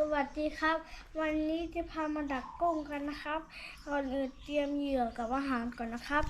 สวัสดีครับ วันนี้จะพามาดักกุ้งกันนะครับก่อนอื่นเตรียมเหยื่อกับอาหารก่อนนะครับ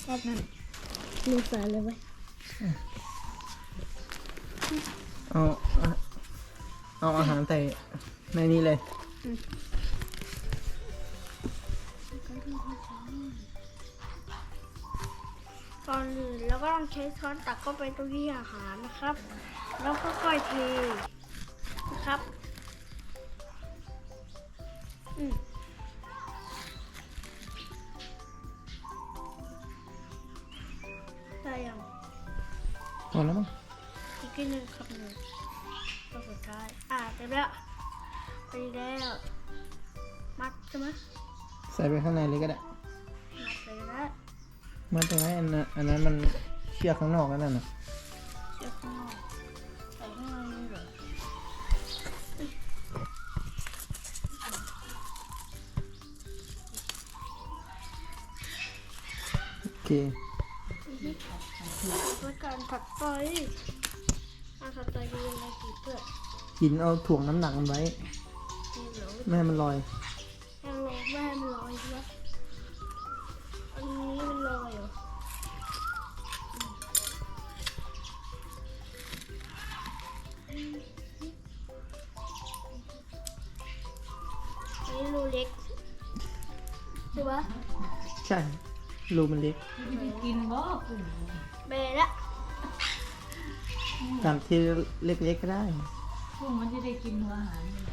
แค่นั้นมีเสือเลยไหมเอาเอาอาหารใส่ในนี้เลย ก่อนอื่นเราก็ต้องใช้ช้อนตักเข้าไปตรงที่อาหารนะครับ แล้วก็ค่อยเทนะครับอืมได้ยังพอแล้วมั้งอีกนิดนึงคำหนึ่งตัวสุดท้ายอ่าเต็มแล้วไปแล้วมัดใช่ไหมใส่ไปข้างในเลยก็ได้มัดไปแล้ว มันตรงนั้นอันนั้นอันนั้นมันเชือกข้างนอกนั่นน่ะเชือกข้างนอกใส่ข้างในนี่เหรอโอเคเพื่อการผัดไฟอาผัดไฟดีอะไรกี่เพื่อหินเอาถ่วงน้ำหนักมันไว้ดีเหรอไม่ให้มันลอย รูมันเล็กกินบ่กุ้งเบรละตามที่เล็กๆก็ได้กุ้งมันจะได้กินหัวอาหารนี่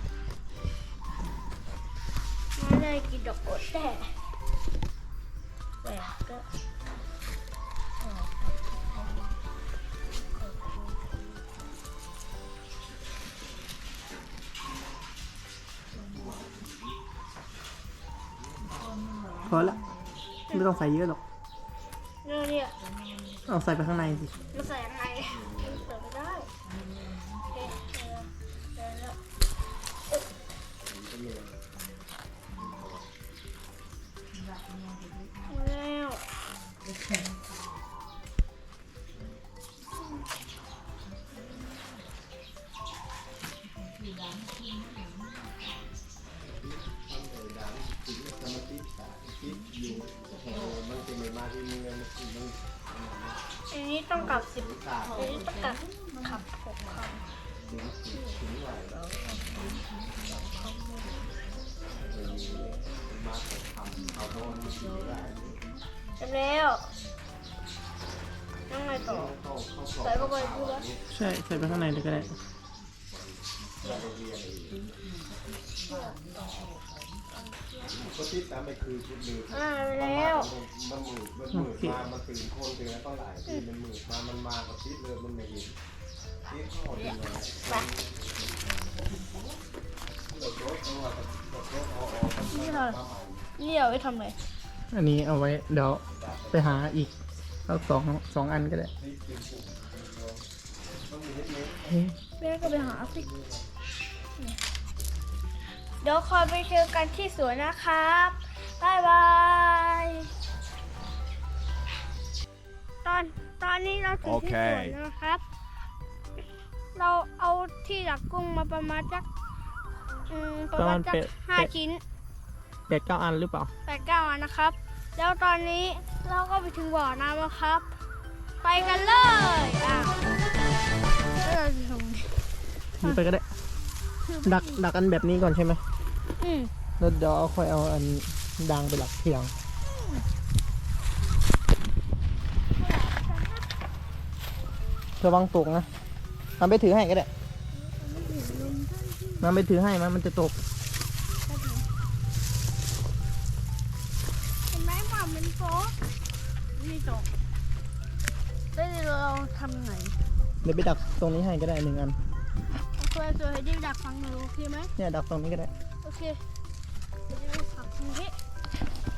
ไม่ได้กินดอกกดแต่แหวกก็ออกพอละ ไม่ต้องใส่เยอะหรอกเนี่ยเนี่ยเอาใส่ไปข้างในสิ มันใส่ยังไงำจำแล้วยังไงต่อ ใส่เข้าไปพูดว่าใช่ใส่ไปข้างในเลยก็ได้ก็ติดตามไปคือชุดมืออ่าไปแล้ว มันมืดมันมืดมามันตื่นคนตื่นแล้วก็หลายทีมันมืดมามันมากับติดเลยมันไม่เห็นติดข้อดีเลยไปรถรถเอาอะรถรถเอาออกมันนี่ค่ะนี่เอาไว้ทำอะไร อันนี้เอาไว้เดี๋ยวไปหาอีกเอาสองสองอันก็ได้ติดติดปุ๊บต้องมีเฮ็ดเมตรเฮ้ยแม่ก็ไปหาสิเดี๋ยวคอยไปเจอกันที่สวนนะครับบายบาย ตอนตอนนี้เราถึงที่สวนแล้วนะครับ เราเอาที่ดักกุ้งมาประมาณจักอืมประมาณจักห้าชิ้น แปดเก้าอันหรือเปล่าแปดเก้าอันนะครับ แล้วตอนนี้เราก็ไปถึงบ่อน้ำแล้วครับ ไปกันเลยอะแล้วเราจะทำไงนี่ไปก็ได้ ดักดักอันแบบนี้ก่อนใช่ไหมอืมแล้วเดี๋ยวเอาค่อยเอาอันดังไปหลักทีหลังระวังตกนะทำไปถือให้ก็ได้มันไปถือให้มันมันจะตก ตกแล้วเราทำไงเดี๋ยวไปดักตรงนี้ให้ก็ได้หนึ่งอันโอเคตัวให้ดิวดักฟังหนูโอเคไหมเนี่ยดักตรงนี้ก็ได้ โอเคเดี๋ยวดิวขับตรงนี้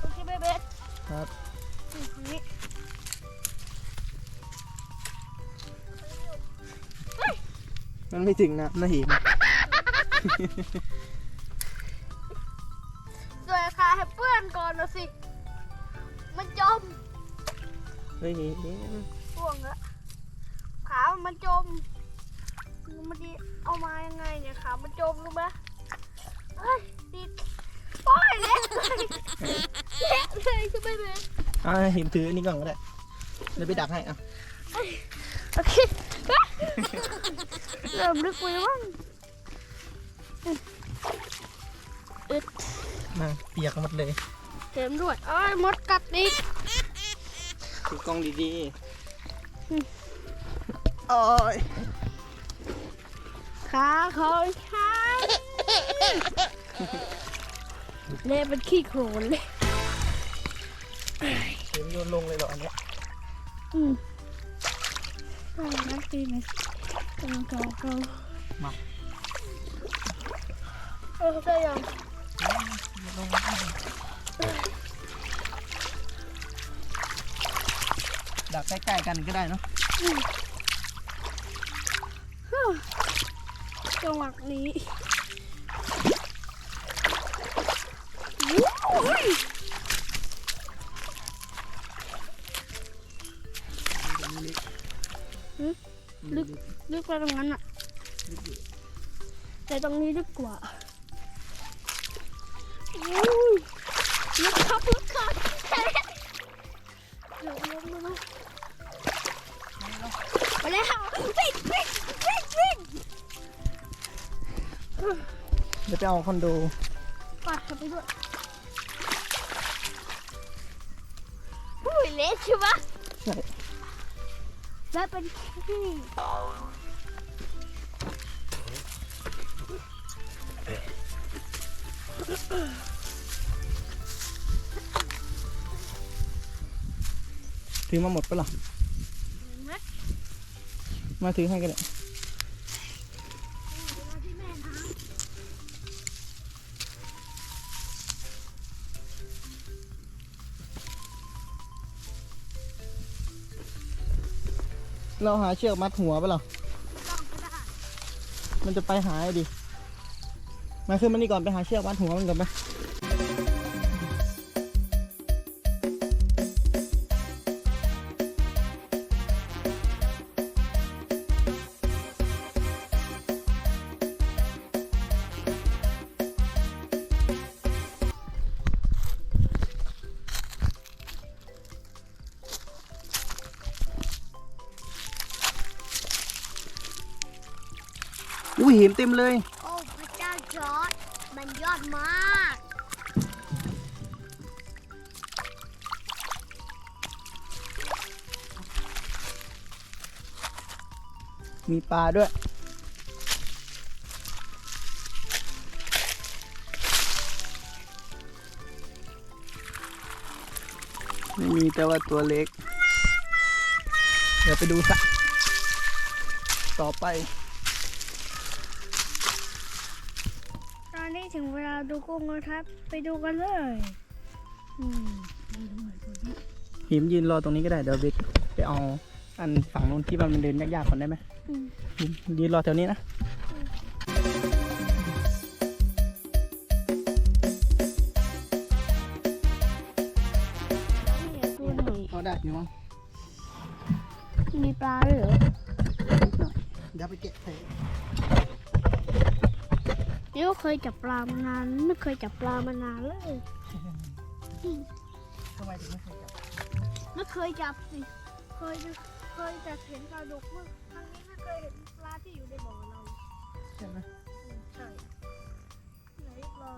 โอเคเบเบสครับนี่ตรงนี้มันไม่ถึงนะนะเห็น เฮ้ยเห็นห่วงละขามันจมมันดีเอามายังไงเนี่ยขามันจมรู้ไหมเอ้ยติดโอ้ยเละเลยเละเลยใช่ไหมเลยอ่าหิมถืออันนี้ก่อนก็ได้เดี๋ยวไปดักให้อะโอเคเริ่มลึกไปแล้วมั้งอึดมาเปียกหมดเลยเข็มด้วยเอ้ยมดกัดอีก ถือกล้องดีอืมๆโอ้ยขาของฉันเละเป็นขี้โคลนเลยเห็มโยนลงเลยเหรออันเนี้ยอืมใช่นักตีนะกำลังเกาเกามาเออได้ยัง ดักใกล้ๆกันก็ได้เนาะจังหวะนี้วู้ยลึกลึกไปตรงนั้นอะแต่ตรงนี้ลึกกว่า เดี๋ยวไปเอาคอนโดปาดเข้าไปด้วยอุ้ยเละใช่ปะใช่แล้วเป็นขี้ถือมาหมดปะล่ะเม็ดมาถือให้กันเลย เราหาเชือกมัดหัวปะล่ะำต้องก็ได้มันจะไปหาไอ้ดิ มาขึ้นมานี่ก่อนไปหาเชือกมัดหัวมันก่อนไป ยเห็นเต็มเลย โอ้พระเจ้าจอร์ดมันยอดมาก มีปลาด้วย ไม่มีแต่ว่าตัวเล็ก เดี๋ยวไปดูสักต่อไป ดูกุ้งแล้วครับ ไปดูกันเลยอืมหิมยืนรอตรงนี้ก็ได้เดี๋ยวเบกไปเอาอันฝั่งนู้นที่มันเดินยากๆก่อนได้ไหมอืมหิมยืนรอแถวนี้นะนี่ตัวหนึ่งเอาได้อยู่มั้งมีปลาด้วยเหรอเดี๋ยวไปเก็บใส่ นี่ก็เคยจับปลามานาน ไม่เคยจับปลามานานเลยทำไมถึงไม่เคยจับ ไม่เคยจับสิ เคยจะเคยแต่เห็นปลาดุกเมื่อครั้งนี้ไม่เคยเห็นปลาที่อยู่ในบ่อเรา ใช่ไหมอืมใช่ไหนปลา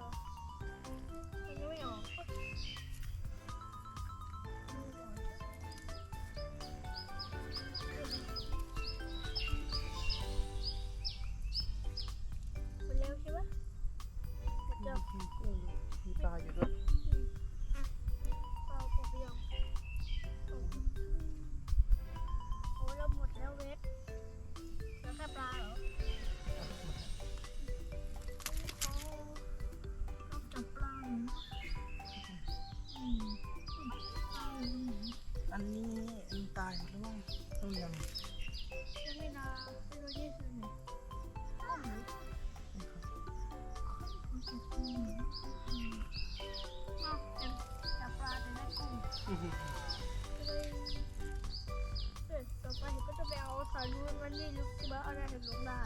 ต่อไปนูก็จะไปเอาสายนูนมันนี่ลึกมานอะไรถึงลงได้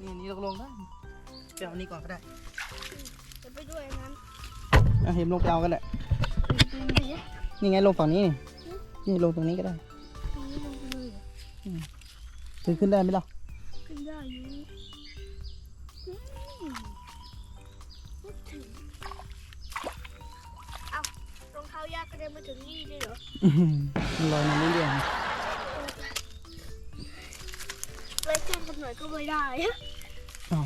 นี่นี่ลงได้ไปเอานี่ก่อนก็ได้จะไปด้วยนั้นอ่เห็นลงไปเอากันแหละนี่ไงลงฝั่งนี้นี่นี่ลงตรงนี้ก็ได้ถือขึ้นได้ไหมล่ะ ลยเหรออื้อหือมันลอยมาเรื่อยไล่ขึ้นกันหน่อยก็ไม่ได้อะๆอ้าว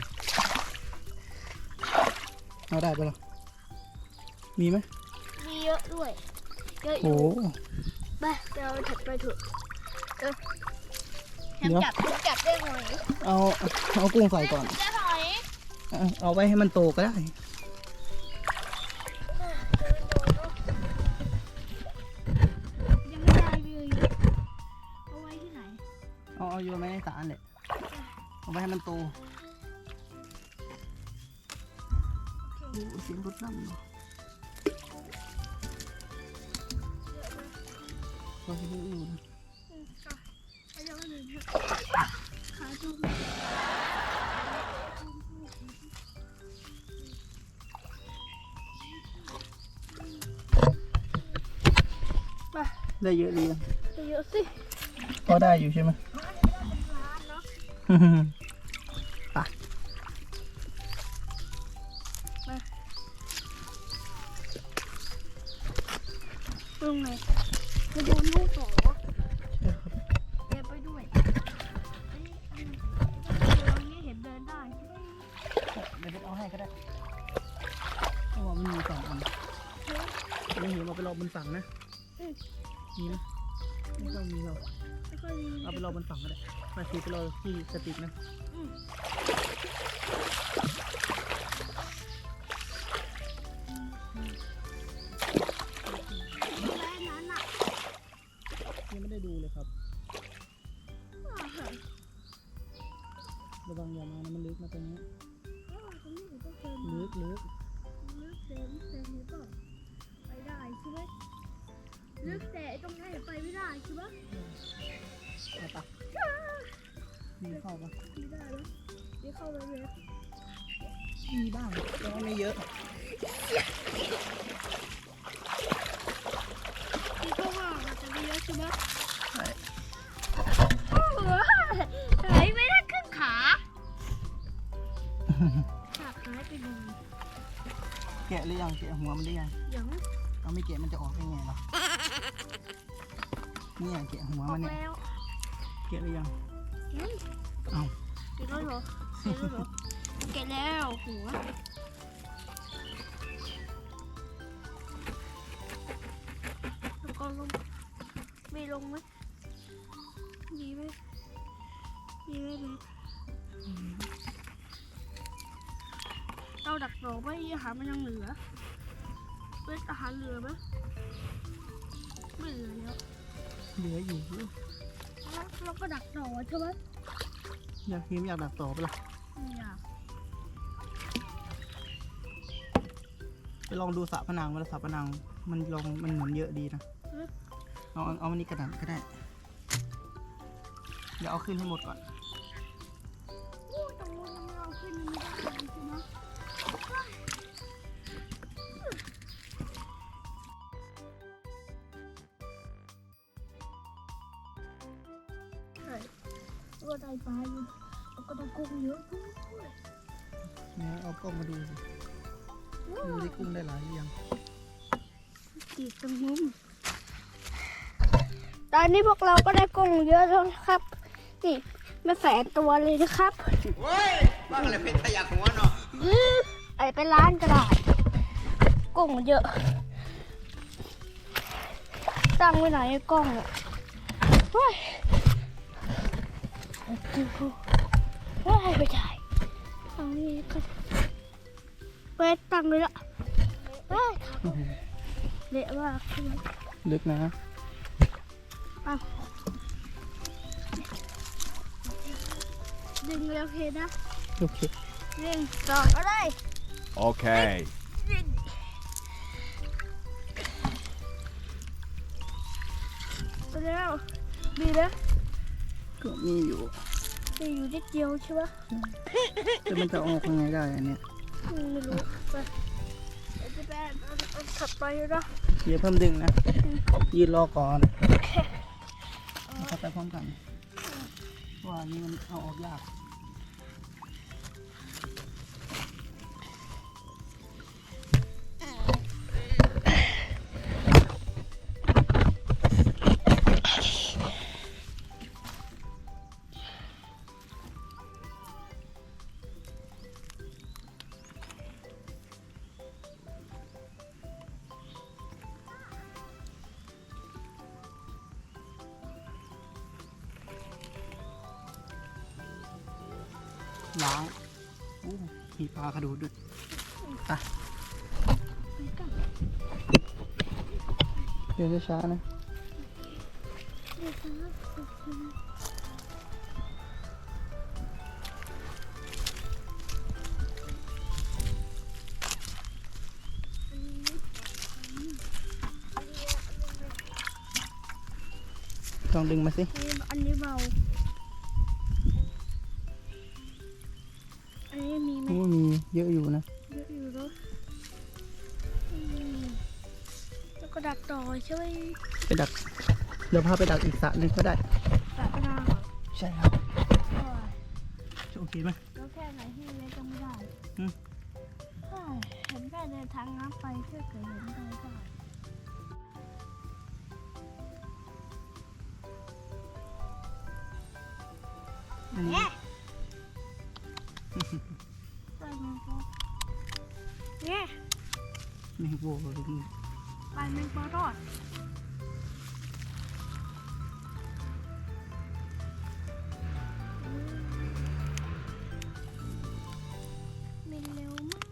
เอาได้ปะล่ะมีไหมมีเยอะด้วย เยอะอโอ้ยู่โห ไปเดี๋ยวเราถัดไปเถอะเออแฮเดี๋มยว จับแฮมจับได้หอยเอาเอากุ้งใส่ก่อน ได้หอย เอาเอาไว้ให้มันโตก็ได้ เอาโยนไว้ในสารแหละเอาไว้ให้มันโตโอ้เสียงรถน้ำเนาะก็จะดูอยู่นะอืมค่ะไปเดี๋ยวหนึ่งเถอะขาจุ่มได้เยอะดีนะไปเยอะสิ ก็ได้อยู่ใช่ไหมร้าน เนาะไปตรงไหนไปดูลูกเหรอใช่ครับเดินไปด้วยเอ้ยอืมตรงนี้เห็นเดินได้ใช่ไหมเดี๋ยวเอาให้ก็ได้เพราะว่ามันมีสองอันไม่เห็นเอาไปรอบนฝั่งนะมีไหมไม่ต้องมีเรา แล้วก็มีเอาไปรอบนฝั่งก็ได้มาทีไปรอที่สติกนะอืมแม่นั้นอะยังไม่ได้ดูเลยครับ ระวังอย่ามานะมันลึกนะตรงนี้อ่าตรงนี้ก็เจอลึกลึกลึกเซนเซนนี้ก็ไปได้ใช่ไหม ลึกแต่ตรงนี้ไปไม่ได้ใช่ไหมเอาปะมีเข้าปะไม่ได้แล้วเดี๋ยวเข้าไปเลยมีบ้างแต่ว่าไม่เยอะที่เข้าว่ามันจะไม่เยอะใช่ไหมใช่โอ้โหหายไม่ได้ครึ่งขาขาหายไปเลยแกะหรือยังแกะหัวมันหรือยังยังเอาไม่แกะมันจะออกได้ไงล่ะ เนี่ยแกะหัวออมันกเนี่ยแล้วแกะหรือยังอืมเอ้า เก็บแล้วเหรอเก็บแล้วเหรอเก็บแล้วหัวแล้วก็ลงไม่ลงไหมมีไหมมีไหมเบสเราดักหนอไว้อาหารมันยังเหลือเบสอาหารเหลือไหมไม่ เหลืออยู่แล้วเราก็ดักหนอใช่ไหมอยากทีมอยากดักต่อไปะละไม่อยากไปลองดูสระพนังเวลาสระพนังมันลองมันเหมือนเยอะดีนะเอาเอาเอามันนี้กระดานก็ได้ เดี๋ยวเอาขึ้นให้หมดก่อน ปลาอยู่แล้วก็ได้กุ้งเยอะด้วยเนี่ยเอากล้องมาดูสิดูที่กุ้งได้หลายหรือยังตีตรงนู้นตอนนี้พวกเราก็ได้กุ้งเยอะแล้วนะครับ นี่มาแสนตัวเลยนะครับเว้ยบ้างอะไรเป็นขยะหัวเนาะยื้อไอไปร้านก็ได้กุ้งเยอะ ตั้งไว้ไหนไอ้กล้องเนี่ย เฮ้ยเฮ้ยไม่ได้เอานี่ก็ไปตั้งเลยละเฮ้ยเละมากใช่ไหมลึกนะอะดึงแล้วโอเคนะ โอเคหนึ่งสองก็ได้ Okay. ไปแล้วดีนะก็มีอยู่ จะอยู่นิดเดียวใช่ปะแต่มันจะออกยังไงได้อันเนี้ยอืมไม่รู้ไปเดี๋ยวจะไปเอาเอาถัดไปนะเดี๋ยวเพิ่มดึงนะ ยืนรอก่อนเข้าไปพร้อมกันเพราะว่านี่มันเอาออกยาก ล้างมีปลากระโดดด้วยไปเดี๋ยวจะช้านะลองดึงมาสิ อันนี้เบา เยอะอยู่นะเยอะอยู่เนอะอืมแล้วก็ดักต่อใช่ไหมไปดัก เดี๋ยวพาไปดักอีกสระหนึ่งก็ได้ ดักหน้าเหรอใช่ครับโอ้ยจะโอเคไหม แล้วแค่ไหนที่เล็กก็ไม่ได้อืม เฮ้ยเห็นแค่เดินทางน้ำไปเพื่อเกิดเห็นได้ ไปแมงปอทอดบินเร็วมาก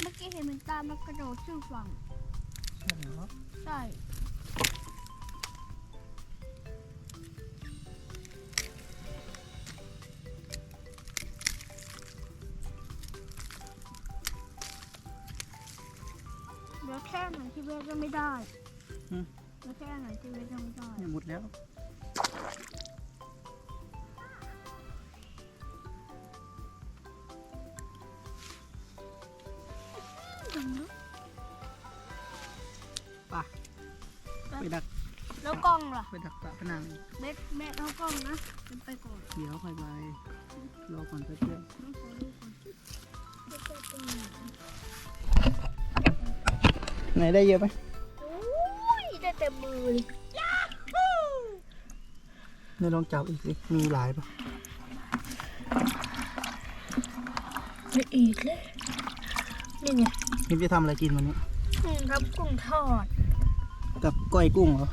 เมื่อกี้เห็นมันตามมากระโดดขึ้นฝั่ง ใช่เหรอ ใช่ เวทจะไม่ได้เหลือแค่ไหนที่เวทจะไม่ได้เนี่ยหมดแล้วจังนะไปดักแล้วกล้องล่ะไปดักปลาพนังเบ็ดเบ็ดเอากล้องนะมันไปก่อนเดี๋ยวค่อยไปรอก่อนแป๊บเดียว น้องขอดูก่อนเบ็ดเอากล้องหน่อย ไหนได้เยอะไหมโอ้ยได้เต็มมือเลยไหนลองจับอีกสิมีหลายปะไม่อีกเลย นี่ไงนี่จะทำอะไรกินวันนี้อืมครับกุ้งทอด กับก้อยกุ้งเหรอ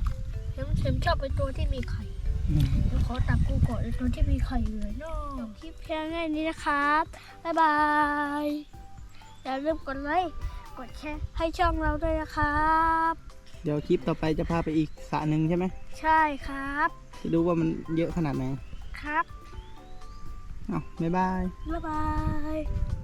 เข็มเข็มชอบไปตัวที่มีไข่อืมเดี๋ยวขอตักกุ้งก่อนไอ้ตัวที่มีไข่อยู่เลยเนาะคลิปเพียงแค่นี้นะครับ บ๊ายบาย อย่าลืมกดไลค์ กดแชร์ให้ช่องเราด้วยนะครับ เดี๋ยวคลิปต่อไปจะพาไปอีกสระหนึ่งใช่ไหมใช่ครับจะดูว่ามันเยอะขนาดไหนครับ เอ้าบ๊ายบาย บ๊ายบาย